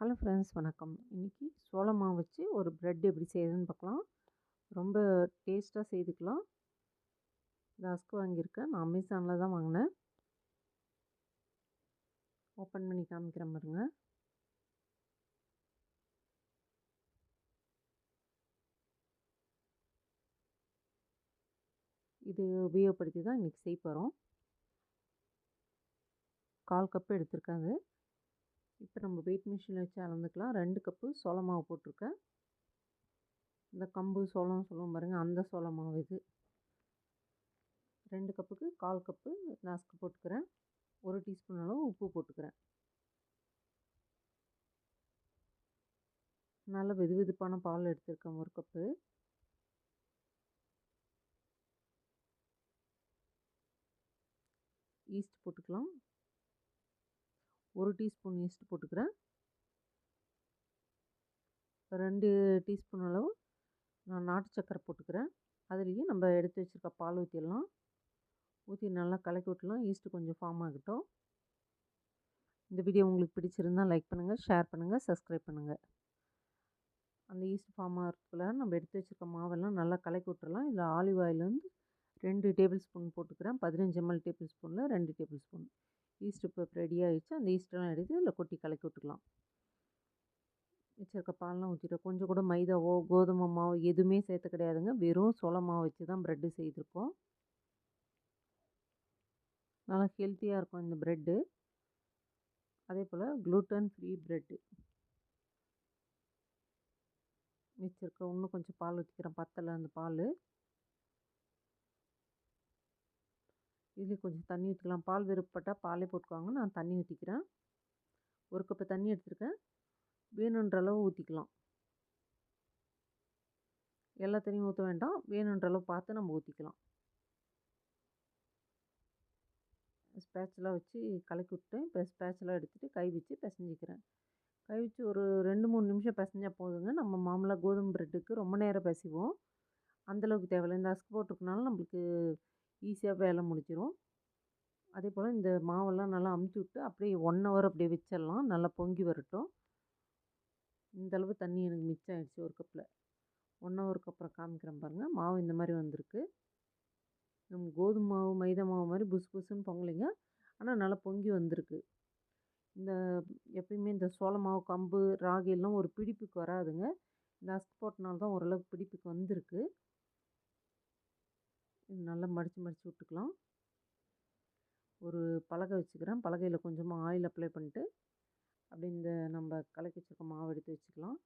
Hello friends வணக்கம். இன்றைக்கி சோளமாக மாவு வச்சு ஒரு ப்ரெட் எப்படி செய்யுதுன்னு பார்க்கலாம் ரொம்ப டேஸ்ட்டாக செய்துக்கலாம். இந்த அஸ்க் வாங்கியிருக்கேன். நான் அமேசானில் தான் வாங்கினேன். ஓப்பன் பண்ணி காமிக்கிறேன் பாருங்க. இது உபயோகப்படுத்தி தான் இன்றைக்கி செய்ய போகிறோம் கால் கப்பு எடுத்திருக்காங்க இப்போ நம்ம வெயிட் மிஷினில் வச்சு அளந்துக்கலாம். ரெண்டு கப்பு சோளமாவு போட்டிருக்கேன். இந்த கம்பு சோளம் சொல்லுவோம் பாருங்கள் அந்த சோள மாவு இது. ரெண்டு கப்புக்கு கால் கப்பு நாஸ்க்கு போட்டுக்கிறேன். ஒரு டீஸ்பூன் அளவு உப்பு போட்டுக்கிறேன். நல்ல வெது வெதுப்பான பால் எடுத்திருக்கேன் ஒரு கப்பு. ஈஸ்ட் போட்டுக்கலாம். ஒரு டீஸ்பூன் ஈஸ்ட் போட்டுக்கிறேன். ரெண்டு டீஸ்பூன் அளவு நான் நாட்டு சக்கரை போட்டுக்கிறேன். அதுலேயும் நம்ம எடுத்து வச்சுருக்க பால் ஊற்றிடலாம் ஊற்றி நல்லா கலக்கி விட்டலாம் ஈஸ்ட்டு கொஞ்சம் ஃபார்ம் ஆகட்டும். இந்த வீடியோ உங்களுக்கு பிடிச்சிருந்தால் லைக் பண்ணுங்கள் ஷேர் பண்ணுங்கள் சப்ஸ்கிரைப் பண்ணுங்கள் அந்த ஈஸ்ட் ஃபார்ம் ஆகிறதுக்குள்ள நம்ம எடுத்து வச்சுருக்க மாவெல்லாம் நல்லா கலக்கி விட்டுறலாம். இதில் ஆலிவ் ஆயில் வந்து ரெண்டு டேபிள் ஸ்பூன் போட்டுக்கிறேன். பதினஞ்சு எம்எல் டேபிள் ஸ்பூனில் ரெண்டு டேபிள் ஸ்பூன் ஈஸ்ட் இப்போ ரெடி ஆகிடுச்சு அந்த ஈஸ்டெல்லாம் எடுத்து இதில் கொட்டி கலக்கி விட்டுக்கலாம். வச்சுருக்க பால்லாம் ஊற்றிட்டு கொஞ்சம் கூட மைதாவோ கோதுமை மாவோ எதுவுமே சேர்த்து கிடையாதுங்க. வெறும் சோள மாவு வச்சு தான் ப்ரெட்டு செய்திருக்கோம். நல்லா ஹெல்த்தியாக இருக்கும் இந்த ப்ரெட்டு அதே போல் க்ளூட்டன் ஃப்ரீ ப்ரெட்டு வச்சுருக்க இன்னும் கொஞ்சம் பால் ஊற்றிக்கிறேன் பத்தலை அந்த பால். இதுலேயும் கொஞ்சம் தண்ணி ஊற்றிக்கலாம் பால் விருப்பப்பட்டால் பாலே போட்டுக்குவாங்க. நான் தண்ணி ஊற்றிக்கிறேன் ஒரு கப்பு தண்ணி எடுத்துருக்கேன். வேணுன்ற அளவு ஊற்றிக்கலாம் எல்லா தண்ணியும் ஊற்ற வேண்டாம். வேணுன்ற அளவு பார்த்து நம்ம ஊற்றிக்கலாம் ஸ்பேச்செலாம் வச்சு கலக்கி விட்டேன் இப்போ ஸ்பேச்செலாம் எடுத்துகிட்டு கை வச்சு பிசைஞ்சிக்கிறேன். கை வச்சு ஒரு ரெண்டு மூணு நிமிஷம் பிசைஞ்சால் போதுங்க. நம்ம மாமூலாக கோதுமை ப்ரெட்டுக்கு ரொம்ப நேரம் பிசைவோம். அந்தளவுக்கு தேவையில்லை. இந்த அஸ்க் போட்டிருக்கனால நம்மளுக்கு ஈஸியாக வேலை முடிஞ்சிடும் அதே போல் இந்த மாவெல்லாம் நல்லா அமுத்தி விட்டு அப்படியே ஒன் ஹவர் அப்படியே வச்சிடலாம். நல்லா பொங்கி வரட்டும். இந்தளவு தண்ணி எனக்கு மிச்சம் ஆகிடுச்சு ஒரு கப்பில் ஒன் ஹவருக்கு அப்புறம் காமிக்கிறேன் பாருங்கள் மாவு இந்த மாதிரி வந்திருக்கு. நம்ம கோதுமை மாவு மைதா மாவு மாதிரி புசு புசுன்னு பொங்கலைங்க. ஆனால் நல்லா பொங்கி வந்திருக்கு. இந்த எப்பயுமே இந்த சோள மாவு கம்பு ராகி எல்லாம் ஒரு பிடிப்புக்கு வராதுங்க. இந்த அஸ்க் போட்டனால தான் ஓரளவுக்கு பிடிப்புக்கு வந்திருக்கு. நல்லா மடித்து மடித்து விட்டுக்கலாம். ஒரு பலகை வச்சுக்கிறேன். பலகையில் கொஞ்சமாக ஆயில் அப்ளை பண்ணிட்டு அப்படி இந்த நம்ம கலக்கி வச்சுருக்க மாவு எடுத்து வச்சுக்கலாம்.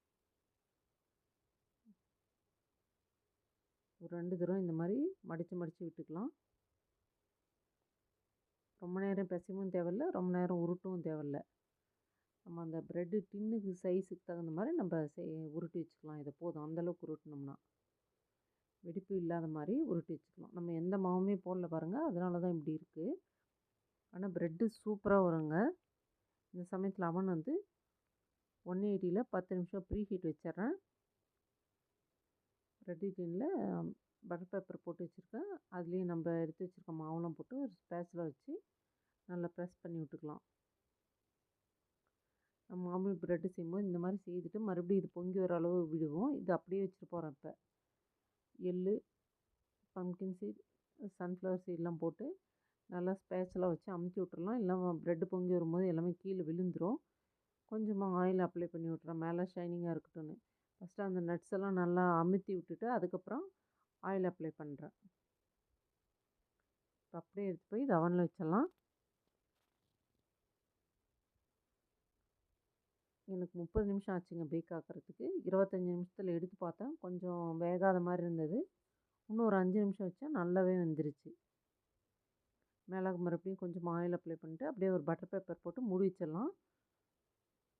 ஒரு ரெண்டு தடவை இந்த மாதிரி மடித்து மடித்து விட்டுக்கலாம். ரொம்ப நேரம் பிசவும் தேவையில்ல. ரொம்ப நேரம் உருட்டவும் தேவையில்ல. நம்ம அந்த ப்ரெட்டு டின்னுக்கு சைஸுக்கு தகுந்த மாதிரி நம்ம செய் உருட்டி வச்சுக்கலாம். இதை போதும். அந்தளவுக்கு உருட்டினோம்னா. வெடிப்பு இல்லாத மாதிரி உருட்டி வச்சுக்கலாம் நம்ம எந்த மாவுமே போடல பாருங்கள் அதனால தான் இப்படி இருக்குது ஆனால் ப்ரெட்டு சூப்பராக வருங்க. இந்த சமயத்தில் அவன் வந்து ஒன் எயிட்டியில் பத்து நிமிஷம் ப்ரீ ஹீட் வச்சிட்றேன் ரெட்டி டின்னில் பட்டர் பேப்பர் போட்டு வச்சுருக்கேன். அதுலேயும் நம்ம எடுத்து வச்சுருக்க மாவுலாம் போட்டு ஒரு ஸ்பேஸில் வச்சு நல்லா ப்ரெஸ் பண்ணி விட்டுக்கலாம். நம்ம மாமூல் ப்ரெட்டு செய்யும்போது இந்த மாதிரி செய்துட்டு மறுபடியும் இது பொங்கி வர அளவு விடுவோம். இது அப்படியே வச்சுட்டு போகிறேன் இப்போ. எள் பம்கின் சீட் சன்ஃப்ளவர் சீட்லாம் போட்டு நல்லா ஸ்பேச்செல்லாம் வச்சு அமுத்தி விட்றலாம் இல்லை ப்ரெட்டு பொங்கி வரும்போது எல்லாமே கீழே விழுந்துடும் கொஞ்சமாக ஆயில் அப்ளை பண்ணி விட்றேன் மேலே ஷைனிங்காக இருக்கட்டும்னு. ஃபஸ்ட்டு அந்த நட்ஸ் எல்லாம் நல்லா அமுத்தி விட்டுட்டு அதுக்கப்புறம் ஆயில் அப்ளை பண்ணுறேன் இப்போ அப்படியே எடுத்து போய் இது அவனில் வச்சிடலாம். எனக்கு முப்பது நிமிஷம் ஆச்சுங்க பேக் ஆக்கிறதுக்கு. இருபத்தஞ்சி நிமிஷத்தில் எடுத்து பார்த்தேன். கொஞ்சம் வேகாத மாதிரி இருந்தது. இன்னும் ஒரு அஞ்சு நிமிஷம் வச்சா நல்லாவே வந்துருச்சு. மிளகு மறுபடியும் கொஞ்சம் ஆயில் அப்ளை பண்ணிட்டு அப்படியே ஒரு பட்டர் பேப்பர் போட்டு மூடி வச்சிடலாம்.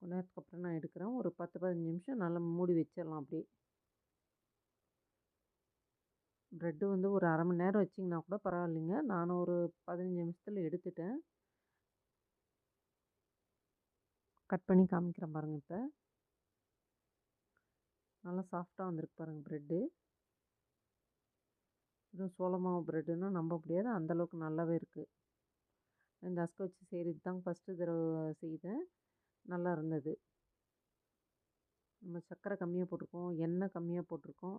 கொஞ்ச நேரத்துக்கு அப்புறம் நான் எடுக்கிறேன். ஒரு பத்து பதினஞ்சு நிமிஷம் நல்லா மூடி வச்சிடலாம் அப்படியே. ப்ரெட்டு வந்து ஒரு அரை மணி நேரம் வச்சிங்கன்னா கூட பரவாயில்லைங்க. நான் ஒரு பதினஞ்சு நிமிஷத்தில் எடுத்துட்டேன். கட் பண்ணி காமிக்கிறேன் பாருங்கள் இப்போ. நல்லா சாஃப்டாக வந்திருக்கு பாருங்கள் ப்ரெட்டு இதுவும் சோள மாவு ப்ரெட்டுன்னா நம்ப முடியாது அந்தளவுக்கு நல்லாவே இருக்குது இந்த அஸ்க வச்சு செய்கிறது தான் ஃபஸ்ட்டு தடவை செய்தேன். நல்லா இருந்தது. நம்ம சர்க்கரை கம்மியாக போட்டிருக்கோம் எண்ணெய் கம்மியாக போட்டிருக்கோம்.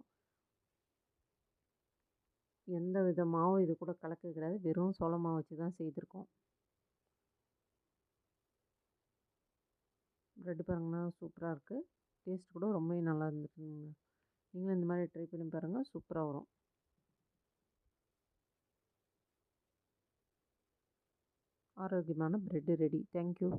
எந்த வித மாவும் இது கூட கலக்க கிடையாது. வெறும் சோள மாவு வச்சு தான் செய்திருக்கோம். ப்ரெட் பாருங்கண்ணா சூப்பராக இருக்குது டேஸ்ட் கூட ரொம்பவே நல்லா இருந்துச்சுங்க. நீங்களும் இந்த மாதிரி ட்ரை பண்ணி பாருங்கள் சூப்பராக வரும். ஆரோக்கியமான ப்ரெட்டு ரெடி தேங்க்யூ